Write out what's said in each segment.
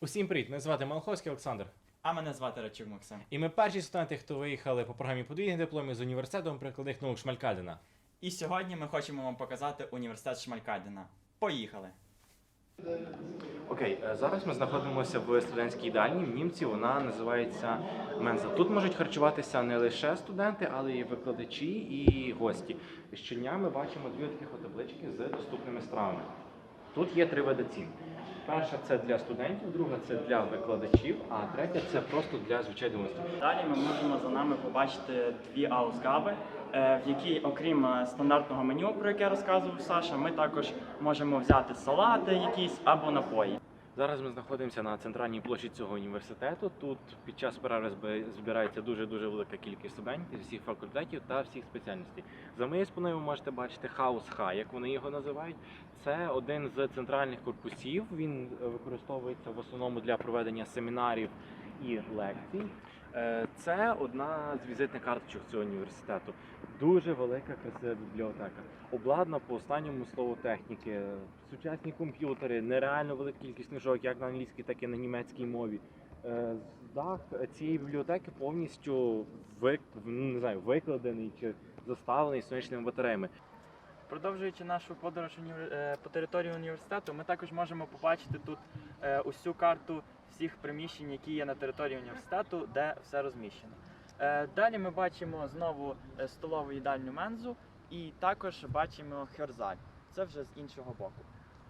Усім привіт! Мене звати Малховський Олександр. А мене звати Рачук Максим. І ми перші студенти, хто виїхали по програмі подвійних дипломів з університетом прикладних наук Шмалькадена. І сьогодні ми хочемо вам показати університет Шмалькадіна. Поїхали! Окей, е, зараз ми знаходимося в студентській їдальні в німці. Вона називається Менза. Тут можуть харчуватися не лише студенти, але й викладачі і гості. Щодня ми бачимо дві таких таблички з доступними стравами. Тут є три види цін. Перша це для студентів, друга це для викладачів, а третя це просто для звичайного студентів. Далі ми можемо за нами побачити дві аускаби, е, в якій, окрім е, стандартного меню, про яке розказував Саша, ми також можемо взяти салати якісь або напої. Зараз ми знаходимося на центральній площі цього університету. Тут під час перерви збирається дуже дуже велика кількість студентів всіх факультетів та всіх спеціальностей. За моєю спиною ви можете бачити хаус Ха, як вони його називають. Це один з центральних корпусів. Він е, використовується в основному для проведення семінарів і лекцій. Е, Це одна з візитних карточок цього університету. Дуже велика красива бібліотека. Обладнана по останньому слову техніки. Сучасні комп'ютери, нереально велика кількість книжок, як на англійській, так і на німецькій мові. Е, Дах цієї бібліотеки повністю вик... не знаю, викладений чи заставлений сонячними батареями. Продовжуючи нашу подорож е, по території університету, ми також можемо побачити тут е, усю карту всіх приміщень, які є на території університету, де все розміщено. Е, Далі ми бачимо знову столову їдальню мензу і також бачимо херзаль. Це вже з іншого боку.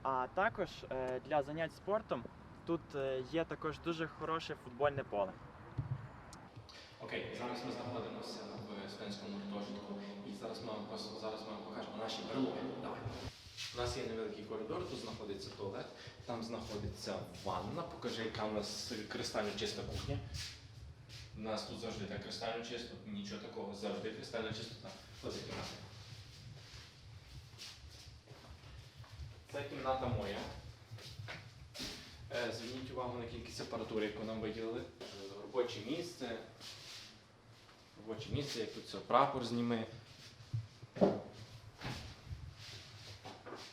А також для занять спортом тут є також дуже хороше футбольне поле. Окей, зараз ми знаходимося в студентському гуртожитку і зараз ми вам зараз ми вам покажемо наші берлоги. Давай. У нас є невеликий коридор, тут знаходиться туалет, там знаходиться ванна. Покажи, яка у нас кристально чиста кухня. У нас тут завжди так кристально чисто, нічого такого, завжди кристально чистота. Ось кімната. Це кімната моя. Е, Зверніть увагу на кількість апаратури, яку нам виділили. Е, Робоче місце. Робоче місце, як тут все, прапор зніми.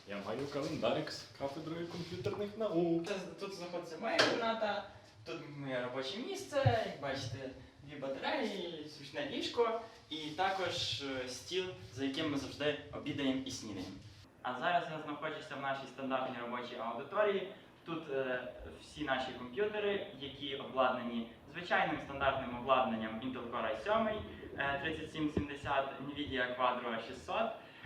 Я маю календарик з кафедрою комп'ютерних наук. Тут знаходиться моя кімната, тут моє робоче місце, як бачите, дві батареї, зручне ліжко і також е, стіл, за яким ми завжди обідаємо і снідаємо. А зараз я знаходжуся в нашій стандартній робочій аудиторії. Тут е, всі наші комп'ютери, які обладнані звичайним стандартним обладнанням Intel Core i7, е, 3770 NVIDIA Quadro 600,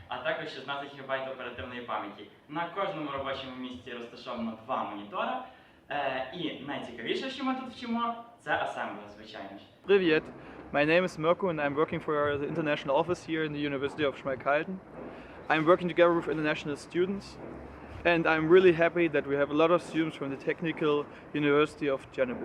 а також 16 ГБ оперативної пам'яті. На кожному робочому місці розташовано два монітора. Е, і найцікавіше, що ми тут вчимо, це асемблер, звичайно ж. Привет, my name is Mirko and I'm working for the international office here in the University of Schmalkalden. I'm working together with international students and I'm really happy that we have a lot of students from the Technical University of Chernobyl.